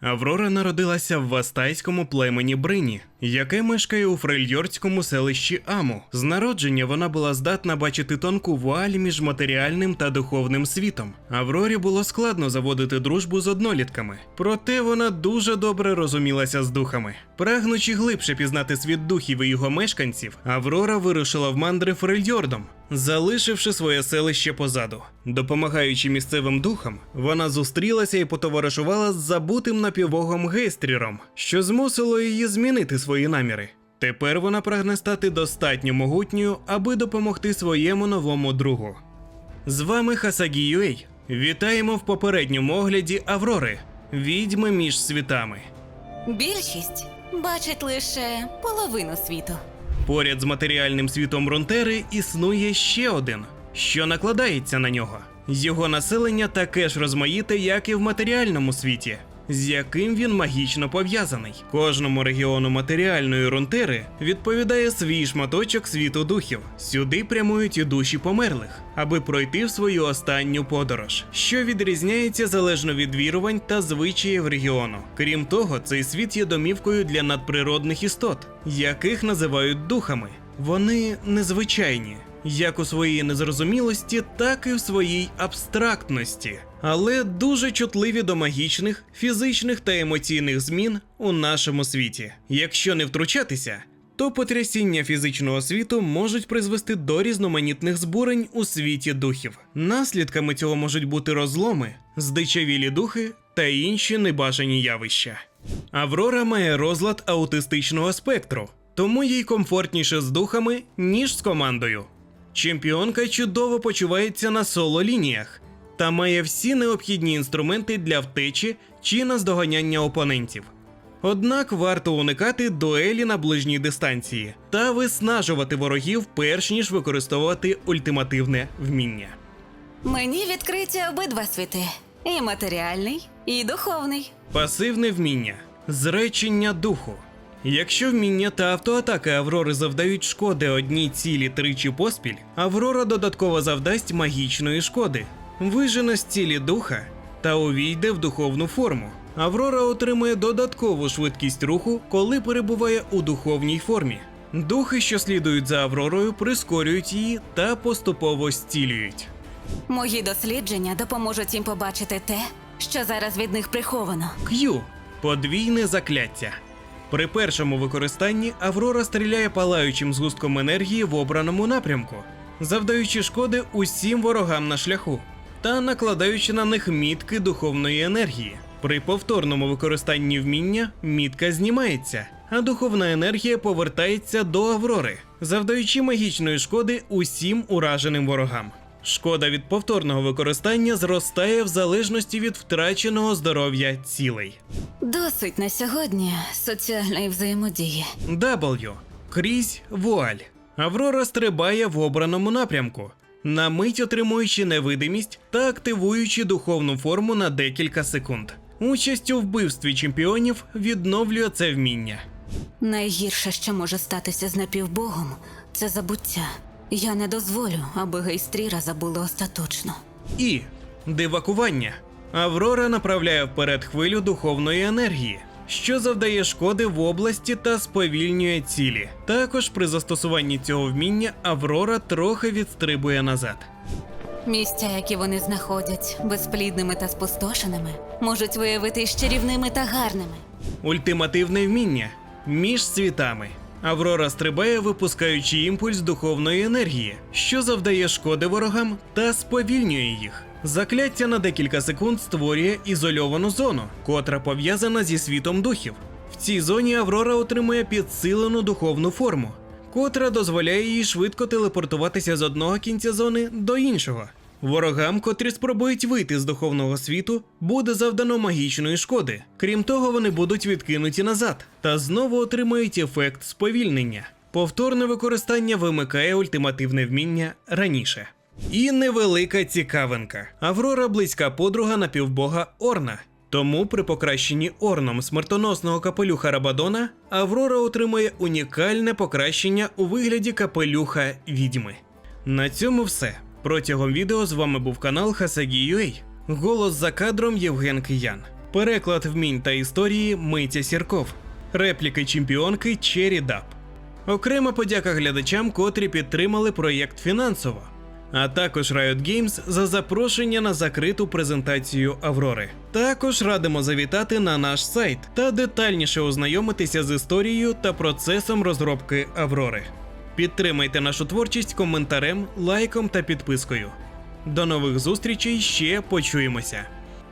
Аврора народилася в вастайському племені Брині, яке мешкає у фрельйордському селищі Аму. З народження вона була здатна бачити тонку вуаль між матеріальним та духовним світом. Аврорі було складно заводити дружбу з однолітками, проте вона дуже добре розумілася з духами. Прагнучи глибше пізнати світ духів і його мешканців, Аврора вирушила в мандри Фрельйордом, залишивши своє селище позаду. Допомагаючи місцевим духам, вона зустрілася і потоваришувала з забутим напівбогом Гейстріром, що змусило її змінити свої наміри. Тепер вона прагне стати достатньо могутньою, аби допомогти своєму новому другу. З вами Хасагі Юей. Вітаємо в попередньому огляді Аврори, відьми між світами. Більшість бачить лише половину світу. Поряд з матеріальним світом Ронтери існує ще один, що накладається на нього. Його населення таке ж розмаїте, як і в матеріальному світі, з яким він магічно пов'язаний. Кожному регіону матеріальної Ронтери відповідає свій шматочок світу духів. Сюди прямують і душі померлих, аби пройти в свою останню подорож, що відрізняється залежно від вірувань та звичаїв регіону. Крім того, цей світ є домівкою для надприродних істот, яких називають духами. Вони незвичайні, як у своїй незрозумілості, так і в своїй абстрактності, але дуже чутливі до магічних, фізичних та емоційних змін у нашому світі. Якщо не втручатися, то потрясіння фізичного світу можуть призвести до різноманітних збурень у світі духів. Наслідками цього можуть бути розломи, здичавілі духи та інші небажані явища. Аврора має розлад аутистичного спектру, тому їй комфортніше з духами, ніж з командою. Чемпіонка чудово почувається на соло-лініях та має всі необхідні інструменти для втечі чи наздоганяння опонентів. Однак варто уникати дуелі на ближній дистанції та виснажувати ворогів, перш ніж використовувати ультимативне вміння. Мені відкриті обидва світи: і матеріальний, і духовний. Пасивне вміння зречення духу. Якщо вміння та автоатака Аврори завдають шкоди одній цілі тричі поспіль, Аврора додатково завдасть магічної шкоди, вижене з цілі духа та увійде в духовну форму. Аврора отримує додаткову швидкість руху, коли перебуває у духовній формі. Духи, що слідують за Авророю, прискорюють її та поступово зцілюють. Мої дослідження допоможуть їм побачити те, що зараз від них приховано. Q – подвійне закляття. При першому використанні Аврора стріляє палаючим згустком енергії в обраному напрямку, завдаючи шкоди усім ворогам на шляху та накладаючи на них мітки духовної енергії. При повторному використанні вміння мітка знімається, а духовна енергія повертається до Аврори, завдаючи магічної шкоди усім ураженим ворогам. Шкода від повторного використання зростає в залежності від втраченого здоров'я цілей. Досить на сьогодні соціальної взаємодії. W. Крізь вуаль. Аврора стрибає в обраному напрямку, на мить отримуючи невидимість та активуючи духовну форму на декілька секунд. Участь у вбивстві чемпіонів відновлює це вміння. Найгірше, що може статися з напівбогом, це забуття. Я не дозволю, аби гейстріра забули остаточно. І дивакування. Аврора направляє вперед хвилю духовної енергії, що завдає шкоди в області та сповільнює цілі. Також при застосуванні цього вміння Аврора трохи відстрибує назад. Місця, які вони знаходять, безплідними та спустошеними, можуть виявити чарівними та гарними. Ультимативне вміння між світами. Аврора стрибає, випускаючи імпульс духовної енергії, що завдає шкоди ворогам та сповільнює їх. Закляття на декілька секунд створює ізольовану зону, котра пов'язана зі світом духів. В цій зоні Аврора отримує підсилену духовну форму, котра дозволяє їй швидко телепортуватися з одного кінця зони до іншого. Ворогам, котрі спробують вийти з духовного світу, буде завдано магічної шкоди. Крім того, вони будуть відкинуті назад та знову отримають ефект сповільнення. Повторне використання вимикає ультимативне вміння раніше. І невелика цікавинка. Аврора близька подруга напівбога Орна. Тому при покращенні орном смертоносного капелюха Рабадона Аврора отримує унікальне покращення у вигляді капелюха відьми. На цьому все. Протягом відео з вами був канал Хасагі.ua. Голос за кадром Євген Киян. Переклад вмінь та історії Митя Сірков. Репліки чемпіонки Чері Даб. Окрема подяка глядачам, котрі підтримали проєкт фінансово. А також Riot Games за запрошення на закриту презентацію Аврори. Також радимо завітати на наш сайт та детальніше ознайомитися з історією та процесом розробки Аврори. Підтримайте нашу творчість коментарем, лайком та підпискою. До нових зустрічей ще почуємося.